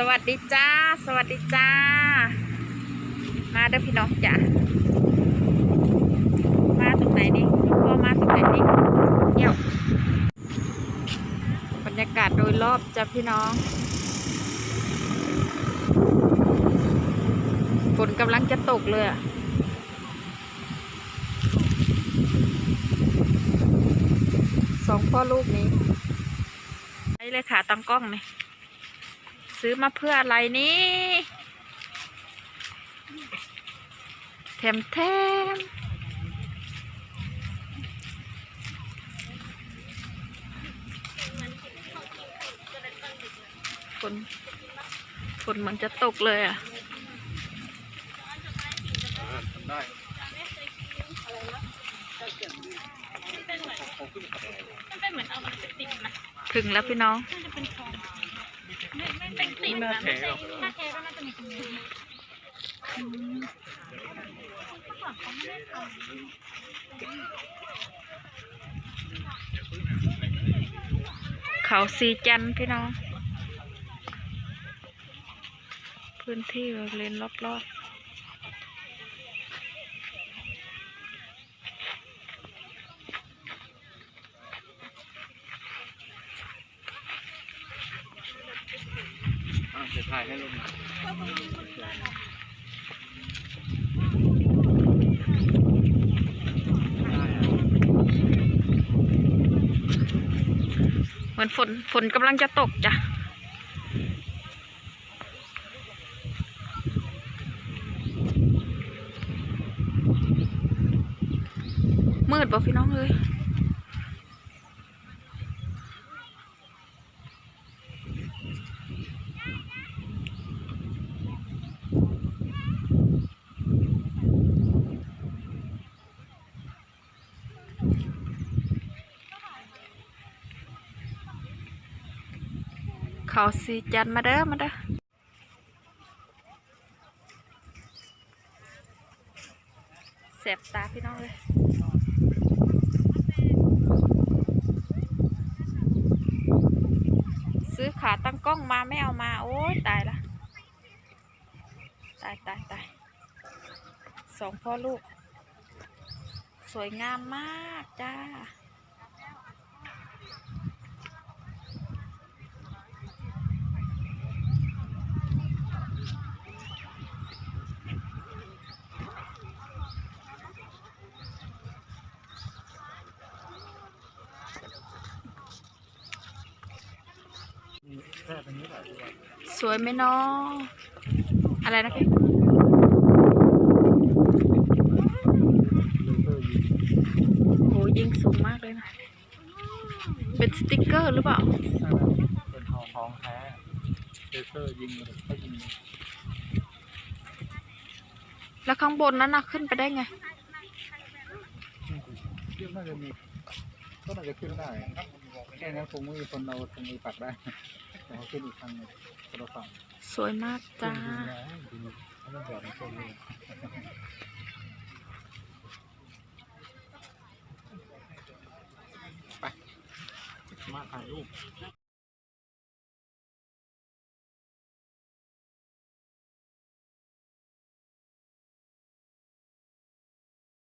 สวัสดีจ้า สวัสดีจ้า มาเด้อพี่น้องจ้ะมาตรงไหนนี่พ่อมาตรงไหนนี่เดี๋ยวบรรยากาศโดยรอบจ้ะพี่น้อง ฝนกำลังจะตกเลยอะสองพ่อลูกนี้ไปเลยค่ะตั้งกล้องนี่ ซื้อมาเพื่ออะไรนี่แถมแถมฝนฝนเหมือนจะตกเลยอะได้มันเป็นเหมือนเอามันเป็นติ่มนะถึงแล้วพี่น้อง ไม่ไม่เป็นติ่มนะไม่ใช่ถ้าแท้ก็น่าจะมีตรงนี้เมื่อก่อนเขาไม่ได้ทเขาสีจันทร์พี่น้อง พื้นที่บริเวณรอบอ่ ถ่ายให้ลงหน่อยๆเหมือนฝนฝนกำลังจะตกจ้ะมืดบ่พี่น้องเอ้ย เขาสีจันมาเด้อมาเด้อแสบตาพี่น้องเลยซื้อขาตั้งกล้องมาไม่เอามา โอ้ยตายละตายตายตายสองพ่อลูก สวยงามมากจ้า แค่ตรงนี้แหละดีกว่า สวยไหมน้องอะไรนะพี่เลเซอร์ยิงโหยิงสูงมากเลยนะ เป็นสติกเกอร์หรือเปล่าใช่ไหมเป็นทองทองแท้เลเซอร์ยิงเลยก็ยิงแล้วข้างบนนั้นนะขึ้นไปได้ไงเรื่องน่าจะมีก็น่าจะขึ้นได้แค่นั้นคงไม่มีคนเอาตรงนี้ปักได้ แต่เขาขึ้นอีกทางหนึงคนละฝั่งสวยมากจ้าขึ้นดีนะดีเขาต้องจอดในโซนนี้ไปมาถ่ายรูป